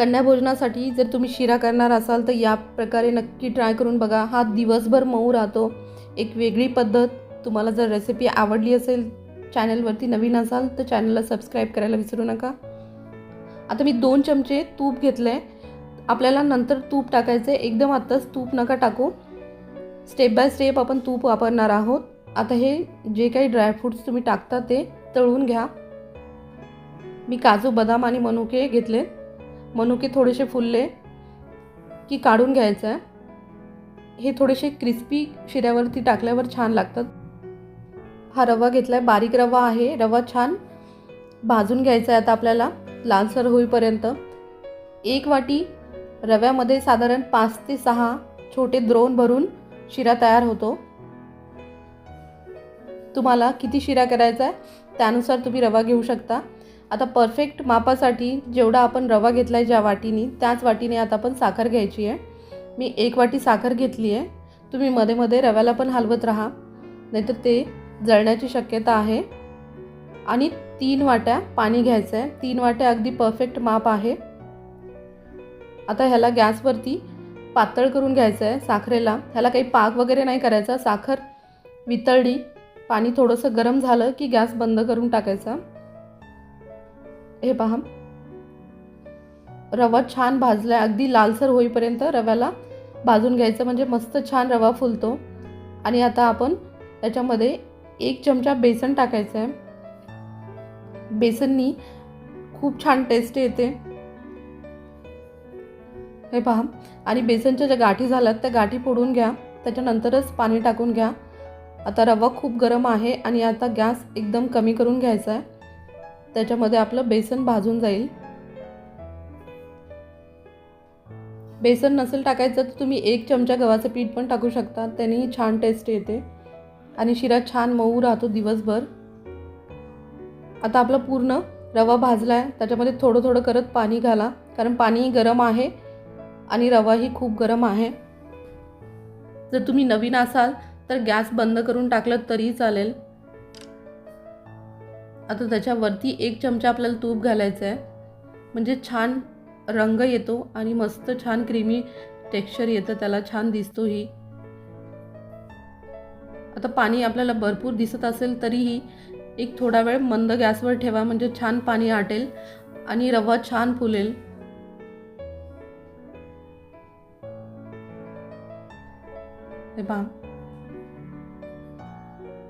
कन्याभोजनासाठी जर तुम्ही शिरा करणार असाल तर या प्रकारे नक्की ट्राय करून बघा. हा दिवसभर मऊ राहतो. एक वेगळी पद्धत. तुम्हाला जर रेसिपी आवडली असेल चॅनलवरती नवीन असाल तर चॅनलला सबस्क्राईब करायला विसरू नका. आता मी दोन चमचे तूप घेतलं आहे आपल्याला नंतर तूप टाकायचं आहे एकदम आत्ताच तूप नका टाकू. स्टेप बाय स्टेप आपण तूप वापरणार आहोत. आता हे जे काही ड्रायफ्रूट्स तुम्ही टाकता ते तळून घ्या. मी काजू बदाम आणि मनुके घेतले. मनुके थोडेसे फुलले की काढून घ्यायचं आहे हे थोडेसे क्रिस्पी शिऱ्यावरती टाकल्यावर छान लागतात. हा रवा घेतला आहे बारीक रवा आहे. रवा छान भाजून घ्यायचा आहे आता आपल्याला लालसर होईपर्यंत. एक वाटी रव्यामध्ये साधारण पाच ते सहा छोटे द्रोण भरून शिरा तयार होतो. तुम्हाला किती शिरा करायचा आहे त्यानुसार तुम्ही रवा घेऊ शकता. आता परफेक्ट मापासाठी जेवढा आपण रवा घेतला आहे ज्या वाटीने त्याच वाटीने आता आपण साखर घ्यायची आहे. मी एक वाटी साखर घेतली आहे. तुम्ही मध्ये मध्ये रव्याला पण हलवत राहा. नाहीतर ते जळण्याची शक्यता आहे. आणि तीन वाट्या पाणी घ्यायचं आहे. तीन वाट्या अगदी परफेक्ट माप आहे. आता ह्याला गॅसवरती पातळ करून घ्यायचं आहे साखरेला. ह्याला काही पाक वगैरे नाही करायचा. साखर वितळली. पाणी थोडंसं गरम झालं की गॅस बंद करून टाकायचा. हे पहा. रवा छान भाजला आहे अगदी लालसर होईपर्यंत रव्याला भाजून घ्यायचं. म्हणजे मस्त छान रवा फुलतो. आणि आता आपण त्याच्यामध्ये एक चमचा बेसन टाकायचं आहे बेसननी खूप छान टेस्ट येते. हे पहा. आणि बेसनच्या ज्या गाठी झाल्यात त्या गाठी फोडून घ्या. त्याच्यानंतरच पाणी टाकून घ्या. आता रवा खूप गरम आहे आणि आता गॅस एकदम कमी करून घ्यायचा आहे त्याच्यामध्ये आपलं बेसन भाजून जाईल. बेसन नसेल टाकायचं तर तुम्ही एक चमचा गव्हाचं पीठ पण टाकू शकता. त्यानेही छान टेस्ट येते. आणि शिरा छान मऊ राहतो दिवसभर. आता आपला पूर्ण रवा भाजला आहे त्याच्यामध्ये थोडं थोडं करत पाणी घाला. कारण पाणी गरम आहे आणि रवाही खूप गरम आहे. जर तुम्ही नवीन असाल तर गॅस बंद करून टाकलं तरी चालेल. आता त्याच्यावरती एक चमचा आपल्याला तूप घालायचं आहे. म्हणजे छान रंग येतो आणि मस्त छान क्रीमी टेक्स्चर येतं त्याला छान दिसतो ही. आता पाणी आपल्याला भरपूर दिसत असेल तरीही एक थोडा वेळ मंद गॅसवर ठेवा म्हणजे छान पाणी आटेल आणि रवा छान फुलेल. हे पहा.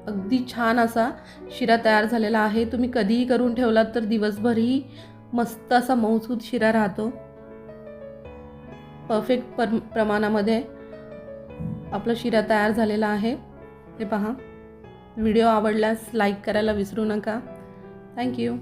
अगदी छान असा शिरा तयार झालेला आहे. तुम्ही कधीही करून ठेवलात तर दिवसभरही मस्त असा मऊसूद शिरा राहतो. परफेक्ट पर प्रमाणामध्ये आपला शिरा तयार झालेला आहे. हे पहा. व्हिडिओ आवडल्यास लाईक करायला विसरू नका. थँक्यू